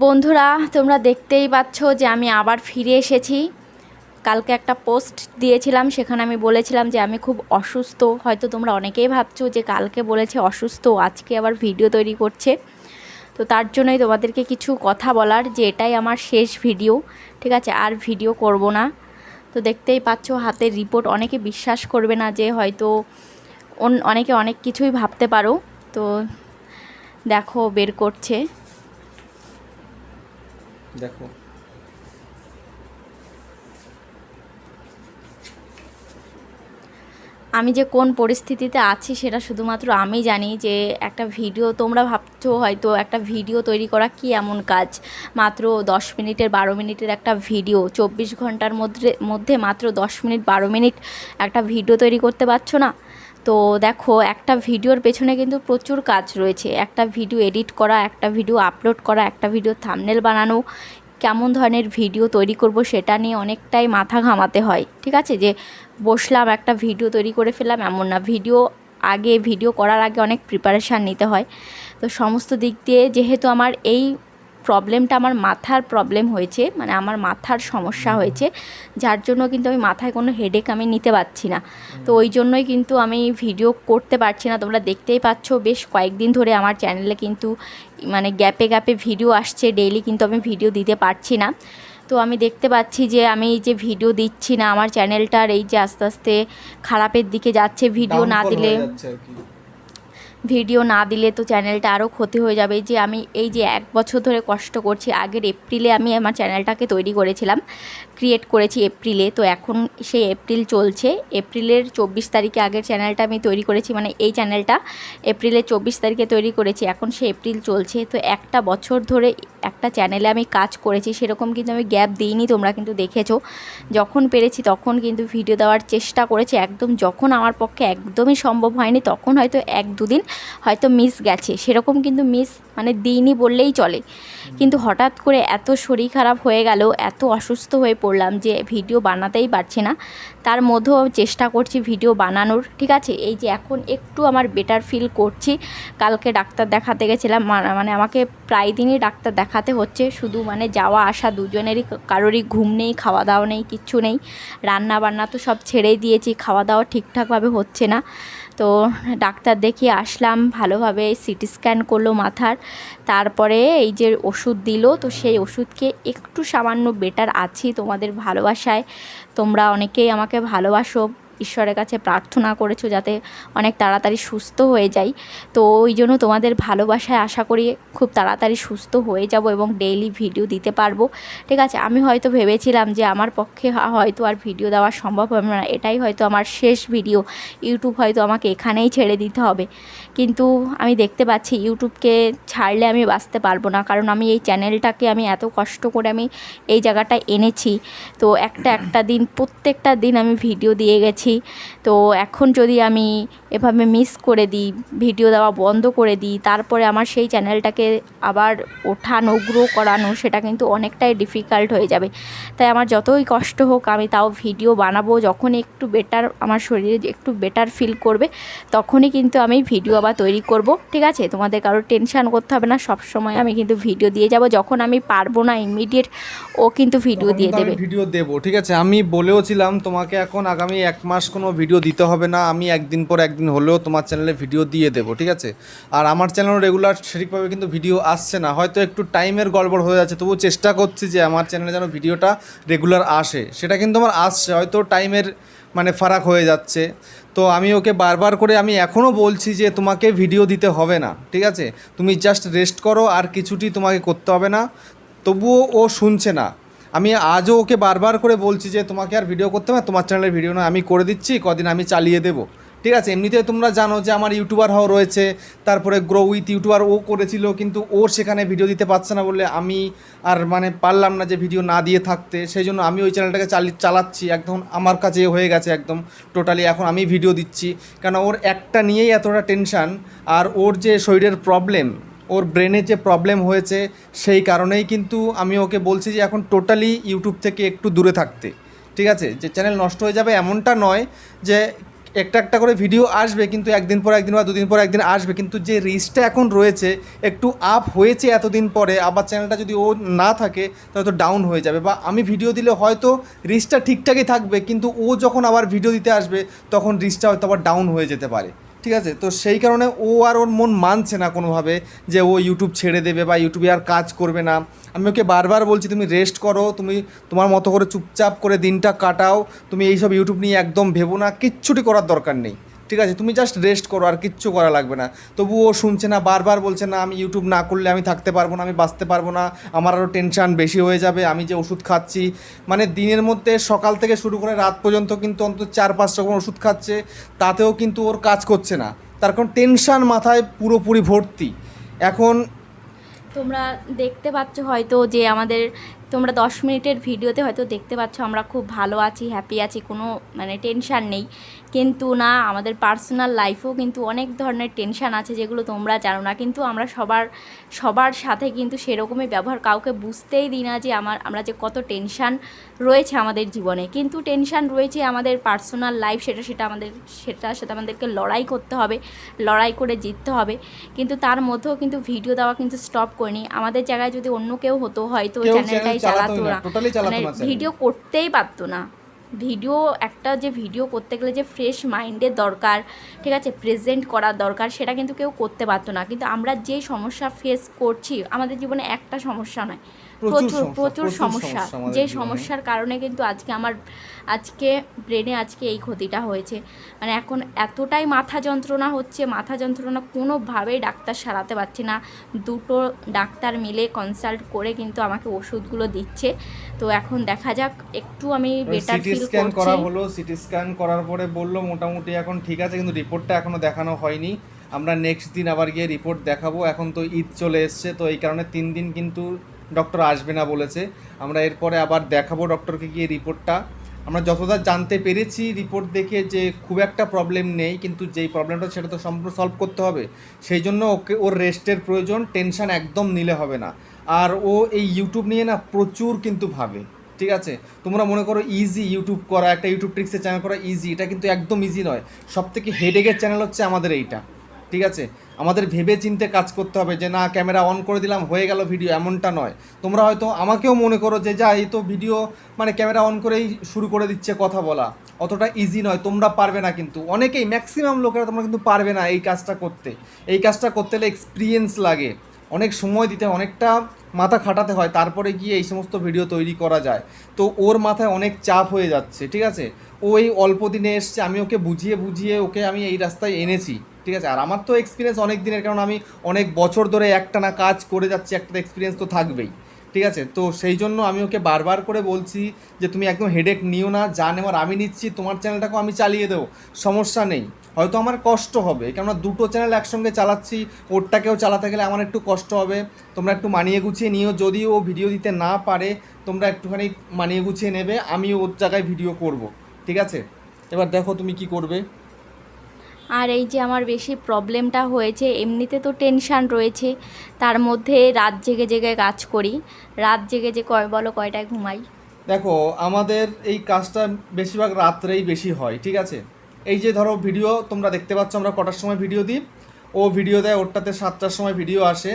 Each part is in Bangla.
বন্ধুরা, তোমরা দেখতেই পাচ্ছ যে আমি আবার ফিরে এসেছি। কালকে একটা পোস্ট দিয়েছিলাম, সেখানে আমি বলেছিলাম যে আমি খুব অসুস্থ। হয়তো তোমরা অনেকেই ভাবছ যে কালকে বলেছে অসুস্থ, আজকে আবার ভিডিও তৈরি করছে। তো তার জন্যই তোমাদেরকে কিছু কথা বলার যে এটাই আমার শেষ ভিডিও, ঠিক আছে? আর ভিডিও করব না। তো দেখতেই পাচ্ছ হাতের রিপোর্ট, অনেকে বিশ্বাস করবে না যে হয়তো অনেকে অনেক কিছুই ভাবতে পারো। তো দেখো, বের করছে। দেখো। আমি যে কোন পরিস্থিতিতে আছি সেটা শুধুমাত্র আমি জানি যে একটা ভিডিও তোমরা ভাবছ হয়তো একটা ভিডিও তৈরি করা কি এমন কাজ? মাত্র দশ মিনিটের, বারো মিনিটের একটা ভিডিও, চব্বিশ ঘণ্টার মধ্যে মধ্যে মাত্র দশ মিনিট, বারো মিনিট একটা ভিডিও তৈরি করতে পারছ না? তো দেখো, একটা ভিডিওর পেছনে কিন্তু প্রচুর কাজ রয়েছে। একটা ভিডিও এডিট করা, একটা ভিডিও আপলোড করা, একটা ভিডিও থামনেল বানানো, কেমন ধরনের ভিডিও তৈরি করব সেটা নিয়ে অনেকটাই মাথা ঘামাতে হয়, ঠিক আছে? যে বসলাম, একটা ভিডিও তৈরি করে ফেললাম, এমন না। ভিডিও আগে, ভিডিও করার আগে অনেক প্রিপারেশান নিতে হয়। তো সমস্ত দিক দিয়ে যেহেতু আমার এই প্রবলেমটা আমার মাথার প্রবলেম হয়েছে মানে আমার মাথার সমস্যা হয়েছে যার জন্য কিন্তু আমি মাথায় কোনো হেডেক আমি নিতে পারছি না। তো ওই জন্যই কিন্তু আমি ভিডিও করতে পারছি না। তোমরা দেখতেই পাচ্ছ বেশ কয়েকদিন ধরে আমার চ্যানেলে কিন্তু মানে গ্যাপে গ্যাপে ভিডিও আসছে ডেইলি কিন্তু আমি ভিডিও দিতে পারছি না। তো আমি দেখতে পাচ্ছি যে আমি এই যে ভিডিও দিচ্ছি না আমার চ্যানেলটার এই যে আস্তে আস্তে খারাপের দিকে যাচ্ছে ভিডিও না দিলে। ভিডিও না দিলে তো চ্যানেলটা আরও ক্ষতি হয়ে যাবে। যে আমি, এই যে এক বছর ধরে কষ্ট করছি, আগের এপ্রিলে আমি আমার চ্যানেলটাকে তৈরি করেছিলাম ক্রিয়েট করেছি এপ্রিলে। তো এখন সেই এপ্রিল চলছে। এপ্রিলের চব্বিশ তারিখে আগের চ্যানেলটা আমি তৈরি করেছি মানে এই চ্যানেলটা এপ্রিলের চব্বিশ তারিখে তৈরি করেছি। এখন সে এপ্রিল চলছে। তো একটা বছর ধরে একটা চ্যানেলে আমি কাজ করেছি, সেরকম কিন্তু আমি গ্যাপ দিইনি, তোমরা কিন্তু দেখেছ। যখন পেরেছি তখন কিন্তু ভিডিও দেওয়ার চেষ্টা করেছি। একদম যখন আমার পক্ষে একদমই সম্ভব হয়নি, তখন হয়তো এক দুদিন হয়তো মিস গেছে। সেরকম কিন্তু মিস মানে দিইনি বললেই চলে। কিন্তু হঠাৎ করে এত শরীর খারাপ হয়ে গেল, এত অসুস্থ হয়ে পড়লাম যে ভিডিও বানাতেই পারছি না। তার মধ্যেও চেষ্টা করছি ভিডিও বানানোর, ঠিক আছে? এই যে এখন একটু আমার বেটার ফিল করছি। কালকে ডাক্তার দেখাতে গেছিলাম মানে আমাকে প্রায় দিনই ডাক্তার দেখাতে হচ্ছে। শুধু মানে যাওয়া, আসা দুজনেরই কারোরই ঘুম নেই খাওয়া দাওয়া নেই, কিচ্ছু নেই। রান্না বান্না তো সব ছেড়েই দিয়েছি খাওয়া দাওয়া ঠিকঠাকভাবে হচ্ছে না। তো ডাক্তার দেখিয়ে আসলাম, ভালোভাবে সিটি স্ক্যান করল মাথার। তারপরে এই যে ওষুধ দিল, তো সেই ওষুধকে একটু সামান্য বেটার আছি তোমাদের ভালোবাসায়। তোমরা অনেকেই আমাকে ভালোবাসো। ঈশ্বরের কাছে প্রার্থনা করেছ যাতে অনেক তাড়াতাড়ি সুস্থ হয়ে যাই। তো ওই জন্য তোমাদের ভালোবাসায় আশা করি খুব তাড়াতাড়ি সুস্থ হয়ে যাব এবং ডেইলি ভিডিও দিতে পারব। ঠিক আছে, আমি হয়তো ভেবেছিলাম যে আমার পক্ষে হয়তো আর ভিডিও দেওয়া সম্ভব হবে না, এটাই হয়তো আমার শেষ ভিডিও ইউটিউব হয়তো আমাকে এখানেই ছেড়ে দিতে হবে। কিন্তু আমি দেখতে পাচ্ছি ইউটিউবকে ছাড়লে আমি বাঁচতে পারব না, কারণ আমি এই চ্যানেলটাকে আমি এত কষ্ট করে আমি এই জায়গাটায় এনেছি। তো একটা একটা দিন, প্রত্যেকটা দিন আমি ভিডিও দিয়ে গেছি। তো এখন যদি আমি এভাবে মিস করে দিই ভিডিও দেওয়া বন্ধ করে দিই তারপরে আমার সেই চ্যানেলটাকে আবার ওঠানো গ্রো করানো সেটা কিন্তু অনেকটাই ডিফিকাল্ট হয়ে যাবে। তাই আমার যতই কষ্ট হোক আমি তাও ভিডিও বানাবো। যখন একটু বেটার আমার শরীরে একটু বেটার ফিল করবে তখনই কিন্তু আমি ভিডিও আবার তৈরি করব। ঠিক আছে? তোমাদের কারোর টেনশান করতে হবে না। সব সময় আমি কিন্তু ভিডিও দিয়ে যাব। যখন আমি পারব না ইমিডিয়েট ও কিন্তু ভিডিও দিয়ে দেবে। ভিডিও দেবো। ঠিক আছে? আমি বলেওছিলাম তোমাকে এখন আগামী এক মাস কোনো ভিডিও দিতে হবে না, আমি একদিন পর একদিন হলেও তোমার চ্যানেলে ভিডিও দিয়ে দেবো, ঠিক আছে? আর আমার চ্যানেল রেগুলার সেরকমভাবে কিন্তু ভিডিও আসছে না, হয়তো একটু টাইমের গড়বড় হয়ে যাচ্ছে, তবুও চেষ্টা করছি যে আমার চ্যানেলে যেন ভিডিওটা রেগুলার আসে, সেটা কিন্তু আমার আসছে, হয়তো টাইমের মানে ফারাক হয়ে যাচ্ছে। তো আমি ওকে বারবার করে আমি এখনও বলছি যে তোমাকে ভিডিও দিতে হবে না, ঠিক আছে? তুমি জাস্ট রেস্ট করো, আর কিছুটি তোমাকে করতে হবে না, তবুও ও শুনছে না। আমি আজও ওকে বারবার করে বলছি যে তোমাকে আর ভিডিও করতে হবে তোমার চ্যানেলের ভিডিও না আমি করে দিচ্ছি, কদিন আমি চালিয়ে দেবো। ঠিক আছে এমনিতে তোমরা জানো যে আমার ইউটিউবার হওয়া রয়েছে, তারপরে গ্রো উইথ ইউটিউবার ও করেছিল, কিন্তু ওর সেখানে ভিডিও দিতে পারছে না বলে আমি আর মানে পারলাম না যে ভিডিও না দিয়ে থাকতে। সেই জন্য আমি ওই চ্যানেলটাকে চালি, চালাচ্ছি, একদম আমার কাছে হয়ে গেছে একদম টোটালি এখন আমি ভিডিও দিচ্ছি। কেন ওর একটা নিয়েই এতটা টেনশান আর ওর যে শরীরের প্রবলেম ওর ব্রেনের যে প্রবলেম হয়েছে, সেই কারণেই কিন্তু আমি ওকে বলছি যে এখন টোটালি ইউটিউব থেকে একটু দূরে থাকতে। ঠিক আছে? যে চ্যানেল নষ্ট হয়ে যাবে এমনটা নয় যে একটা একটা করে ভিডিও আসবে কিন্তু একদিন পর একদিন বা দুদিন পর একদিন আসবে, কিন্তু যে রিচটা এখন রয়েছে, একটু আপ হয়েছে এতদিন পরে, আবার চ্যানেলটা যদি ও না থাকে, তাহলে তো ডাউন হয়ে যাবে। বা আমি ভিডিও দিলে হয়তো রিচটা ঠিকঠাকই থাকবে, কিন্তু ও যখন আবার ভিডিও দিতে আসবে, তখন রিচটা হয়তো আবার ডাউন হয়ে যেতে পারে। ঠিক আছে? তো সেই কারণে ও আর ওর মন মানছে না কোনোভাবে যে ও ইউটিউব ছেড়ে দেবে বা ইউটিউবে আর কাজ করবে না। আমি ওকে বারবার বলছি, তুমি রেস্ট করো, তুমি তোমার মতো করে চুপচাপ করে দিনটা কাটাও। তুমি এইসব ইউটিউব নিয়ে একদম ভেবো না। কিচ্ছুটি করার দরকার নেই। ঠিক আছে, তুমি জাস্ট রেস্ট করো, আর কিচ্ছু করা লাগবে না। তবু ও শুনছে না, বারবার বলছে না, আমি ইউটিউব না করলে আমি থাকতে পারব না, আমি বাঁচতে পারব না, আমার আরও টেনশন বেশি হয়ে যাবে, আমি যে ওষুধ খাচ্ছি। মানে দিনের মধ্যে সকাল থেকে শুরু করে রাত পর্যন্ত কিন্তু অন্তত চার পাঁচ রকম ওষুধ খাচ্ছে, তাতেও কিন্তু ওর কাজ করছে না। তার কারণ টেনশন মাথায় পুরোপুরি ভর্তি। এখন তোমরা দেখতে পাচ্ছ হয়তো যে আমাদের তোমরা দশ মিনিটের ভিডিওতে হয়তো দেখতে পাচ্ছ আমরা খুব ভালো আছি হ্যাপি আছি কোনো মানে টেনশান নেই। কিন্তু না আমাদের পার্সোনাল লাইফেও কিন্তু অনেক ধরনের টেনশান আছে যেগুলো তোমরা জানো না। কিন্তু আমরা সবার সবার সাথে কিন্তু সেরকমই ব্যবহার কাউকে বুঝতেই দিই না যে আমার আমরা যে কত টেনশান রয়েছে আমাদের জীবনে। কিন্তু টেনশান রয়েছে আমাদের পার্সোনাল লাইফ সেটা সেটা আমাদের সেটা সেটা আমাদেরকে লড়াই করতে হবে লড়াই করে জিততে হবে। কিন্তু তার মধ্যেও কিন্তু ভিডিও দেওয়া কিন্তু স্টপ করিনি। আমাদের জায়গায় যদি অন্য কেউ হতো হয়তো চ্যানেলটাই চালাতো না, মানে ভিডিও করতেই পারতো না। ভিডিও একটা যে ভিডিও করতে গেলে যে ফ্রেশ মাইন্ডের দরকার ঠিক আছে প্রেজেন্ট করা দরকার সেটা কিন্তু কেউ করতে পারতো না। কিন্তু আমরা যে সমস্যা ফেস করছি আমাদের জীবনে একটা সমস্যা নয়। প্রচুর প্রচুর সমস্যা, যে সমস্যার কারণে কিন্তু আজকে আমার আজকে ব্রেনে আজকে এই ক্ষতিটা হয়েছে। মানে এখন এতটাই মাথা যন্ত্রণা হচ্ছে মাথা যন্ত্রণা কোনোভাবেই ডাক্তার সারাতে পারছে না। দুটো ডাক্তার মিলে কনসাল্ট করে কিন্তু আমাকে ওষুধগুলো দিচ্ছে। তো এখন দেখা যাক একটু আমি বেটার সিটি ফিল স্ক্যান করা হলো সিটি স্ক্যান করার পরে বলল মোটামুটি এখন ঠিক আছে কিন্তু রিপোর্টটা এখনও দেখানো হয়নি। আমরা নেক্সট দিন আবার গিয়ে রিপোর্ট দেখাবো। এখন তো ঈদ চলে এসছে তো এই কারণে তিন দিন কিন্তু ডক্টর আসবে না বলেছে। আমরা এরপরে আবার দেখাবো ডক্টরকে গিয়ে রিপোর্টটা। আমরা যতটা জানতে পেরেছি, রিপোর্ট দেখে যে খুব একটা প্রবলেম নেই, কিন্তু যেই প্রবলেমটা সেটা তো সম্পূর্ণ সলভ করতে হবে। সেই জন্য ওকে, ওর রেস্টের প্রয়োজন টেনশন একদম নিলে হবে না। আর ও এই ইউটিউব নিয়ে না প্রচুর কিন্তু ভাবে, ঠিক আছে? তোমরা মনে করো ইজি ইউটিউব করা, একটা ইউটিউব ট্রিক্সের চ্যানেল করা ইজি এটা কিন্তু একদম ইজি নয়। সব থেকে হেডেকের চ্যানেল হচ্ছে আমাদের এইটা। ঠিক আছে? আমাদের ভেবে চিনতে কাজ করতে হবে যে, না, ক্যামেরা অন করে দিলাম, হয়ে গেল ভিডিও, এমনটা নয়। তোমরা হয়তো আমাকেও মনে করো যে, যা, এই তো ভিডিও মানে ক্যামেরা অন করেই শুরু করে দিচ্ছে কথা বলা। অতটা ইজি নয়, তোমরা পারবে না কিন্তু। অনেকেই ম্যাক্সিমাম লোকেরা তোমরা কিন্তু পারবে না এই কাজটা করতে। এই কাজটা করতে হলে এক্সপিরিয়েন্স লাগে। অনেক সময় দিতে হয়, অনেকটা মাথা খাটাতে হয়, তারপরে গিয়ে এই সমস্ত ভিডিও তৈরি করা যায়। তো ওর মাথায় অনেক চাপ হয়ে যাচ্ছে, ঠিক আছে? ও এই অল্প দিনে এসছে, আমি ওকে বুঝিয়ে বুঝিয়ে ওকে আমি এই রাস্তায় এনেছি, ঠিক আছে? আর আমার তো এক্সপিরিয়েন্স অনেক দিনের, কারণ আমি অনেক বছর ধরে একটানা কাজ করে যাচ্ছি একটা এক্সপিরিয়েন্স তো থাকবেই, ঠিক আছে? তো সেই জন্য আমি ওকে বারবার করে বলছি যে, তুমি একদম হেডেক নিও না, যা নেওয়ার আমি নিচ্ছি, তোমার চ্যানেলটাকেও আমি চালিয়ে দেবো, সমস্যা নেই। হয়তো আমার কষ্ট হবে, কেননা দুটো চ্যানেল একসঙ্গে চালাচ্ছি, ওরটাকেও চালাতে গেলে আমার একটু কষ্ট হবে, তোমরা একটু মানিয়ে গুছিয়ে নিও যদি ও ভিডিও দিতে না পারে, তোমরা একটুখানি মানিয়ে গুছিয়ে নেবে আমি ওর জায়গায় ভিডিও করব। ঠিক আছে? এবার দেখো তুমি কি করবে। আর এই যে আমার বেশি প্রবলেমটা হয়েছে এমনিতে তো টেনশান রয়েছে তার মধ্যে রাত জেগে জেগে কাজ করি। রাত জেগে যে কয় বলো কয়টায় ঘুমাই? দেখো আমাদের এই কাজটা বেশিরভাগ রাত্রেই বেশি হয় ঠিক আছে? এই যে ধরো ভিডিও তোমরা দেখতে পাচ্ছ আমরা কটার সময় ভিডিও দিই। ও ভিডিও দেয় ওরটাতে সাতটার সময় ভিডিও আসে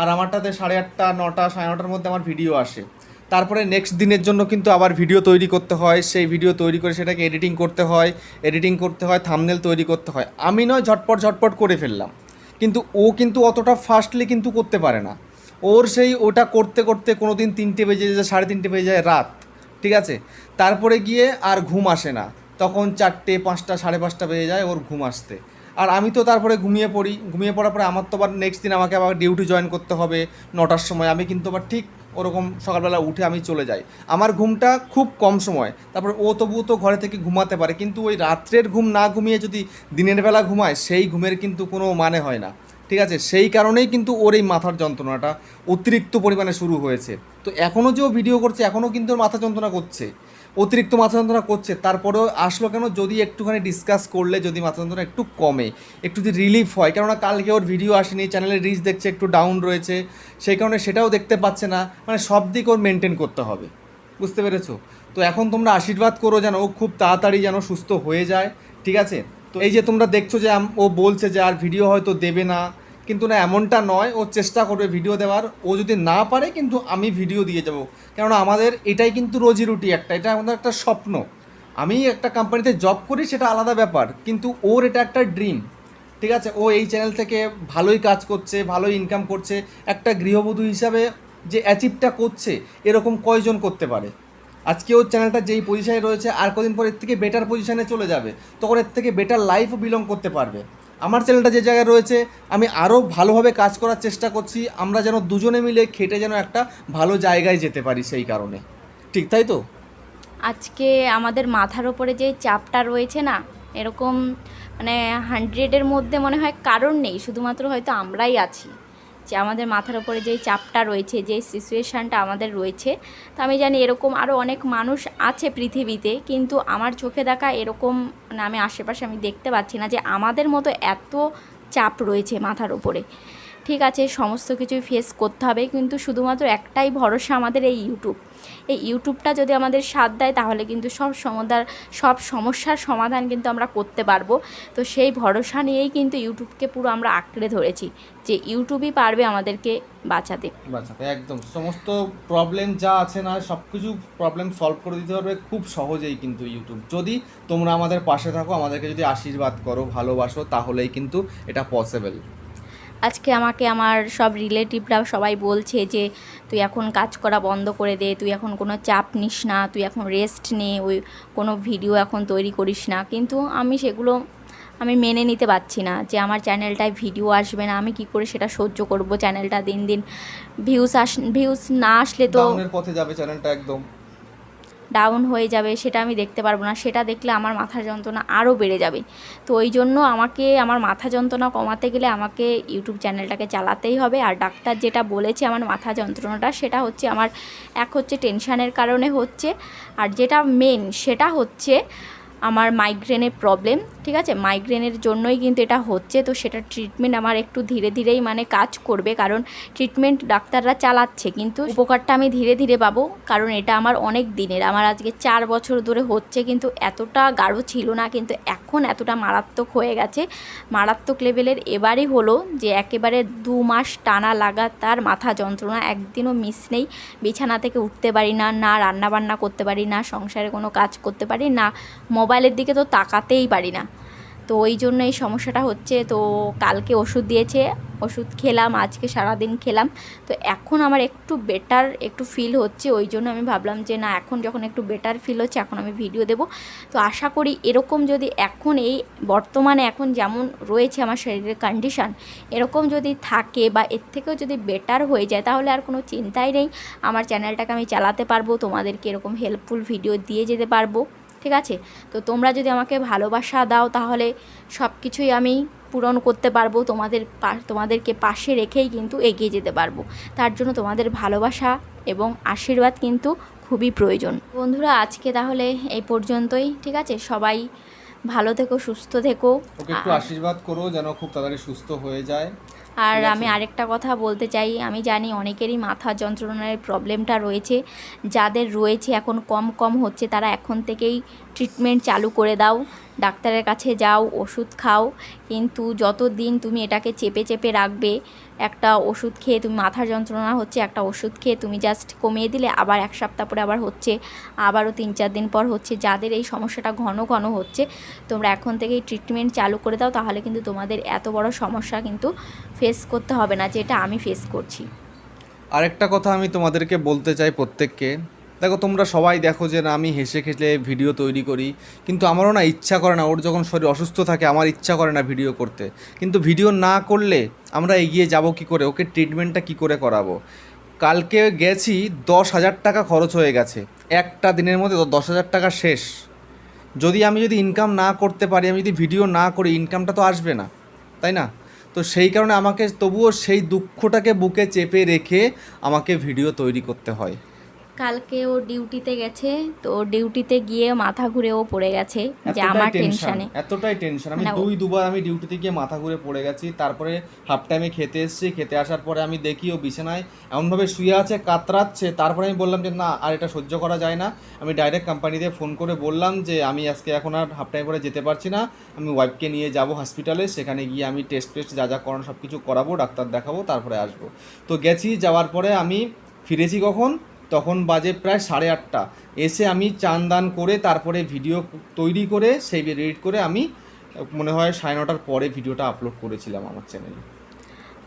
আর আমারটাতে সাড়ে আটটা নটা সাড়ে নটার মধ্যে আমার ভিডিও আসে। তারপরে নেক্সট দিনের জন্য কিন্তু আবার ভিডিও তৈরি করতে হয়। সেই ভিডিও তৈরি করে সেটাকে এডিটিং করতে হয়। এডিটিং করতে হয় থামনেল তৈরি করতে হয়। আমি নয়, ঝটপট ঝটপট করে ফেললাম। কিন্তু ও কিন্তু অতটা ফাস্টলি কিন্তু করতে পারে না। ওর সেই ওটা করতে করতে কোনো দিন তিনটে বেজে যায়, সাড়ে তিনটে বেজে যায় রাত। ঠিক আছে? তারপরে গিয়ে আর ঘুম আসে না। তখন চারটে, পাঁচটা, সাড়ে পাঁচটা বেজে যায় ওর ঘুম আসতে। আর আমি তো তারপরে ঘুমিয়ে পড়ি। ঘুমিয়ে পড়ার পরে আমার তো আবার নেক্সট দিন আমাকে আবার ডিউটি জয়েন করতে হবে। নটার সময়। আমি কিন্তু আবার ঠিক ওরকম সকালবেলা উঠে আমি চলে যাই। আমার ঘুমটা খুব কম সময়। তারপর ও তবুও তো ঘরে থেকে ঘুমাতে পারে, কিন্তু ওই রাত্রের ঘুম না ঘুমিয়ে যদি দিনের বেলা ঘুমায়, সেই ঘুমের কিন্তু কোনো মানে হয় না। ঠিক আছে? সেই কারণেই কিন্তু ওর এই মাথার যন্ত্রণাটা অতিরিক্ত পরিমাণে শুরু হয়েছে। তো এখনও যে ও ভিডিও করছে, এখনও কিন্তু ওর মাথা যন্ত্রণা করছে। অতিরিক্ত মাথা যন্ত্রণা করছে। তারপরেও আসলো কেন? যদি একটুখানি ডিসকাস করলে যদি মাথা যন্ত্রণা একটু কমে, একটু যদি রিলিফ হয়, কেননা কালকে ওর ভিডিও আসেনি চ্যানেলের রিচ দেখছে, একটু ডাউন রয়েছে, সেই কারণে সেটাও দেখতে পাচ্ছে না। মানে সব দিক ওর মেনটেন করতে হবে। বুঝতে পেরেছ? তো এখন তোমরা আশীর্বাদ করো যেন ও খুব তাড়াতাড়ি যেন সুস্থ হয়ে যায়, ঠিক আছে? তো এই যে তোমরা দেখছ যে ও বলছে যে আর ভিডিও হয়তো দেবে না কিন্তু না এমনটা নয়, ও চেষ্টা করবে ভিডিও দেওয়ার। ও যদি না পারে কিন্তু আমি ভিডিও দিয়ে যাব। কেননা আমাদের এটাই কিন্তু রোজি রুটি একটা, এটা আমাদের একটা স্বপ্ন। আমি একটা কোম্পানিতে জব করি, সেটা আলাদা ব্যাপার, কিন্তু ওর এটা একটা ড্রিম ঠিক আছে? ও এই চ্যানেল থেকে ভালোই কাজ করছে, ভালোই ইনকাম করছে। একটা গৃহবধূ হিসাবে যে অ্যাচিভটা করছে, এরকম কয়জন করতে পারে? আজকে ওর চ্যানেলটা যেই পজিশনে রয়েছে, আর কদিন পর এর থেকে বেটার পজিশনে চলে যাবে। তখন এর থেকে বেটার লাইফও বিলং করতে পারবে। আমার চ্যানেলটা যে জায়গায় রয়েছে, আমি আরও ভালোভাবে কাজ করার চেষ্টা করছি। আমরা যেন দুজনে মিলে খেটে যেন একটা ভালো জায়গায় যেতে পারি সেই কারণে। ঠিক তাই তো? আজকে আমাদের মাথার ওপরে যে চাপটা রয়েছে না, এরকম মানে হান্ড্রেডের মধ্যে মনে হয় কারণ নেই, শুধুমাত্র হয়তো আমরাই আছি। যে আমাদের মাথার ওপরে যেই চাপটা রয়েছে যে সিচুয়েশানটা আমাদের রয়েছে, তো আমি জানি এরকম আরও অনেক মানুষ আছে পৃথিবীতে, কিন্তু আমার চোখে দেখা এরকম মানে আমি আশেপাশে আমি দেখতে পাচ্ছি না যে আমাদের মতো এত চাপ রয়েছে মাথার ওপরে ঠিক আছে, সমস্ত কিছুই ফেস করতে হবে। কিন্তু শুধুমাত্র একটাই ভরসা আমাদের এই ইউটিউব এই ইউটিউবটা যদি আমাদের সাথ দেয়, তাহলে কিন্তু সব সমাধান, সব সমস্যার সমাধান কিন্তু আমরা করতে পারব। তো সেই ভরসা নিয়েই কিন্তু ইউটিউবকে পুরো আমরা আঁকড়ে ধরেছি, যে ইউটিউবই পারবে আমাদেরকে বাঁচাতে। বাঁচাতে, একদম। সমস্ত প্রবলেম যা আছে না সব কিছু প্রবলেম সলভ করে দিতে পারবে খুব সহজেই কিন্তু ইউটিউব যদি তোমরা আমাদের পাশে থাকো, আমাদেরকে যদি আশীর্বাদ করো, ভালোবাসো, তাহলেই কিন্তু এটা পসিবল আজকে আমাকে আমার সব রিলেটিভরা সবাই বলছে যে, তুই এখন কাজ করা বন্ধ করে দে, তুই এখন কোনো চাপ নিস না, তুই এখন রেস্ট নে, ওই কোনো ভিডিও এখন তৈরি করিস না। কিন্তু আমি সেগুলো, আমি মেনে নিতে পারছি না যে, আমার চ্যানেলটায় ভিডিও আসবে না, আমি কি করে সেটা সহ্য করব চ্যানেলটা দিন দিন? ভিউস আস ভিউস না আসলে তো পথে যাবে চ্যানেলটা একদম। ডাউন হয়ে যাবে, সেটা আমি দেখতে পারব না। সেটা দেখলে আমার মাথার যন্ত্রণা আরও বেড়ে যাবে। তো ওই জন্য আমাকে, আমার মাথা যন্ত্রণা কমাতে গেলে আমাকে ইউটিউব চ্যানেলটাকে চালাতেই হবে। আর ডাক্তার যেটা বলেছে আমার মাথা যন্ত্রণাটা, সেটা হচ্ছে আমার, এক হচ্ছে টেনশানের কারণে হচ্ছে। আর যেটা মেন সেটা হচ্ছে আমার মাইগ্রেনের প্রবলেম ঠিক আছে? মাইগ্রেনের জন্যই কিন্তু এটা হচ্ছে। তো সেটা ট্রিটমেন্ট আমার একটু ধীরে ধীরেই মানে কাজ করবে। কারণ ট্রিটমেন্ট ডাক্তাররা চালাচ্ছে। কিন্তু উপকারটা আমি ধীরে ধীরে পাবো। কারণ এটা আমার অনেক দিনের। আমার আজকে চার বছর ধরে হচ্ছে। কিন্তু এতটা গাঢ় ছিল না। কিন্তু এখন এতটা মারাত্মক হয়ে গেছে। মারাত্মক লেভেলের এবারই হলো যে একেবারে দু মাস টানা লাগাতার মাথা যন্ত্রণা। একদিনও মিস নেই। বিছানা থেকে উঠতে পারি না। না রান্না বান্না করতে পারি না। সংসারে কোনো কাজ করতে পারি না। মোবাইলের দিকে তো তাকাতেই পারি না। তো ওই জন্য এই সমস্যাটা হচ্ছে। তো কালকে ওষুধ দিয়েছে, ওষুধ খেলাম, আজকে সারাদিন খেলাম। তো এখন আমার একটু বেটার একটু ফিল হচ্ছে, ওই জন্য আমি ভাবলাম যে না, এখন যখন একটু বেটার ফিল হচ্ছে, এখন আমি ভিডিও দেব। তো আশা করি এরকম যদি এখন এই বর্তমানে এখন যেমন রয়েছে আমার শরীরের কন্ডিশান এরকম যদি থাকে বা এর থেকেও যদি বেটার হয়ে যায়, তাহলে আর কোনো চিন্তাই নেই। আমার চ্যানেলটাকে আমি চালাতে পারব, তোমাদেরকে এরকম হেল্পফুল ভিডিও দিয়ে যেতে পারব। ঠিক আছে? তো তোমরা যদি আমাকে ভালোবাসা দাও তাহলে সব কিছুই আমি পূরণ করতে পারব তোমাদের পা- তোমাদেরকে পাশে রেখেই কিন্তু এগিয়ে যেতে পারব। তার জন্য তোমাদের ভালোবাসা এবং আশীর্বাদ কিন্তু খুবই প্রয়োজন। বন্ধুরা আজকে তাহলে এই পর্যন্তই ঠিক আছে? সবাই ভালো থেকো সুস্থ থেকো। একটু আশীর্বাদ করো যেন খুব তাড়াতাড়ি সুস্থ হয়ে যায়। আর আমি আরেকটা কথা বলতে চাই আমি জানি অনেকেরই মাথা যন্ত্রণার প্রবলেমটা রয়েছে যাদের রয়েছে এখন কম কম হচ্ছে তারা এখন থেকেই ট্রিটমেন্ট চালু করে দাও। ডাক্তারের কাছে যাও, ওষুধ খাও। কিন্তু যত দিন তুমি এটাকে চেপে চেপে রাখবে, একটা ওষুধ খেয়ে তুমি মাথার যন্ত্রণা হচ্ছে, একটা ওষুধ খেয়ে তুমি জাস্ট কমিয়ে দিলে আবার এক সপ্তাহ পরে আবার হচ্ছে, আবারও তিন চার দিন পর হচ্ছে যাদের এই সমস্যাটা ঘন ঘন হচ্ছে, তোমরা এখন থেকেই ট্রিটমেন্ট চালু করে দাও, তাহলে কিন্তু তোমাদের এত বড় সমস্যা কিন্তু ফেস করতে হবে না, যেটা আমি ফেস করছি। আরেকটা কথা আমি তোমাদেরকে বলতে চাই প্রত্যেককে। দেখো, তোমরা সবাই দেখো যে না, আমি হেসে খেলে ভিডিও তৈরি করি, কিন্তু আমারও না ইচ্ছা করে না, ওর যখন শরীর অসুস্থ থাকে, আমার ইচ্ছা করে না ভিডিও করতে। কিন্তু ভিডিও না করলে আমরা এগিয়ে যাব কি করে? ওকে ট্রিটমেন্টটা কি করে করাবো? কালকে গেছি, দশ হাজার টাকা খরচ হয়ে গেছে। একটা দিনের মধ্যে দশ হাজার টাকা শেষ। যদি আমি যদি ইনকাম না করতে পারি, আমি যদি ভিডিও না করি ইনকামটা তো আসবে না, তাই না? তো সেই কারণে আমাকে, তবুও সেই দুঃখটাকে বুকে চেপে রেখে আমাকে ভিডিও তৈরি করতে হয়। কালকে ও ডিউটিতে গেছে তো ডিউটিতে গিয়ে মাথা ঘুরে ও পড়ে গেছে যে এতটাই আমার টেনশন এতটাই টেনশন আমি দুই দুবার আমি ডিউটিতে গিয়ে মাথা ঘুরে পড়ে গেছি তারপরে হাফ টাইমে খেতে এসেছি খেতে আসার পরে আমি দেখি ও বিছানায় এমনভাবে শুয়ে আছে কাতরাচ্ছে তারপরে আমি বললাম যে না আর এটা সহ্য করা যায় না। আমি ডাইরেক্ট কোম্পানিতে ফোন করে বললাম যে আমি আজকে এখন আর হাফ টাইম পরে যেতে পারছি না আমি ওয়াইফকে নিয়ে যাব হসপিটালে সেখানে গিয়ে আমি টেস্ট টেস্ট যা যা করানো সব কিছু করাবো ডাক্তার দেখাবো তারপরে আসব। তো গেছি যাওয়ার পরে আমি ফিরেছি কখন? তখন বাজে প্রায় সাড়ে আটটা। এসে আমি চান দান করে তারপরে ভিডিও তৈরি করে, সেই এডিট করে আমি, মনে হয় সাড়ে নটার পরে ভিডিওটা আপলোড করেছিলাম আমার চ্যানেলে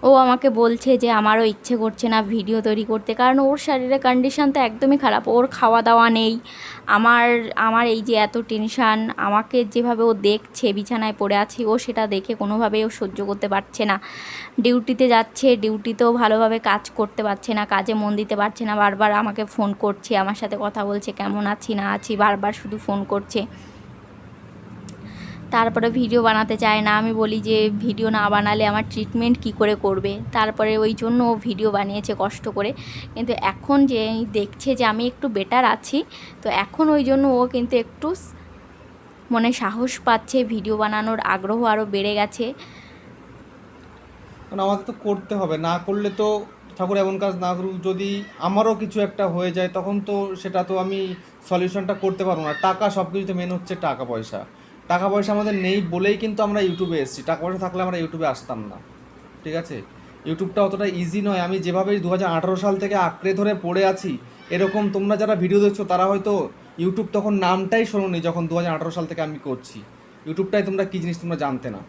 ও আমাকে বলছে যে আমারও ইচ্ছে করছে না ভিডিও তৈরি করতে, কারণ ওর শরীরের কন্ডিশন তো একদমই খারাপ, ওর খাওয়া দাওয়া নেই, আমার আমার এই যে এত টেনশান আমাকে যেভাবে ও দেখছে, বিছানায় পড়ে আছি, ও সেটা দেখে কোনোভাবেই ও সহ্য করতে পারছে না। ডিউটিতে যাচ্ছে, ডিউটিতেও ভালোভাবে কাজ করতে পারছে না, কাজে মন দিতে পারছে না, বারবার আমাকে ফোন করছে, আমার সাথে কথা বলছে, কেমন আছি, না আছি, বারবার শুধু ফোন করছে। তারপরে ভিডিও বানাতে চায় না। আমি বলি যে ভিডিও না বানালে আমার ট্রিটমেন্ট কি করে করবে? তারপরে ওই জন্য ও ভিডিও বানিয়েছে কষ্ট করে। কিন্তু এখন যে দেখছে যে আমি একটু বেটার আছি, তো এখন ওই জন্য ও কিন্তু একটু মনে সাহস পাচ্ছে। ভিডিও বানানোর আগ্রহ আরও বেড়ে গেছে। আমাকে তো করতে হবে। না করলে তো ঠাকুর এমন কাজ না করুক। যদি আমারও কিছু একটা হয়ে যায়, তখন তো সেটা তো আমি সলিউশনটা করতে পারব না। টাকা সব কিছুতে মেন হচ্ছে টাকা পয়সা টাকা পয়সা আমাদের নেই বলেই কিন্তু আমরা ইউটিউবে এসেছি। টাকা পয়সা থাকলে আমরা ইউটিউবে আসতাম না। ঠিক আছে? ইউটিউবটা অতটা ইজি নয়। আমি যেভাবে দু হাজার আঠারো সাল থেকে আঁকড়ে ধরে পড়ে আছি, এরকম তোমরা যারা ভিডিও দেখছ, তারা হয়তো ইউটিউব তখন নামটাই শোনোনি যখন দু হাজার আঠেরো সাল থেকে আমি করছি। ইউটিউবটাই তোমরা কী জিনিস তোমরা জানতে না,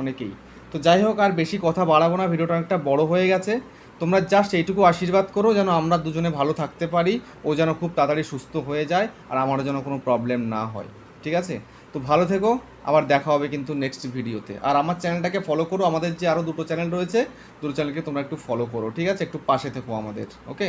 অনেকেই। তো যাই হোক, আর বেশি কথা বাড়াবো না, ভিডিওটা অনেকটা বড় হয়ে গেছে। তোমরা জাস্ট এইটুকু আশীর্বাদ করো যেন আমরা দুজনে ভালো থাকতে পারি, ও যেন খুব তাড়াতাড়ি সুস্থ হয়ে যায়, আর আমারও যেন কোনো প্রবলেম না হয়। ঠিক আছে? তো ভালো থেকো, আবার দেখা হবে কিন্তু নেক্সট ভিডিওতে আর আমার চ্যানেলটাকে ফলো করো, আমাদের যে আরও দুটো চ্যানেল রয়েছে, দুটো চ্যানেলকে তোমরা একটু ফলো করো, ঠিক আছে? একটু পাশে থেকো আমাদের ওকে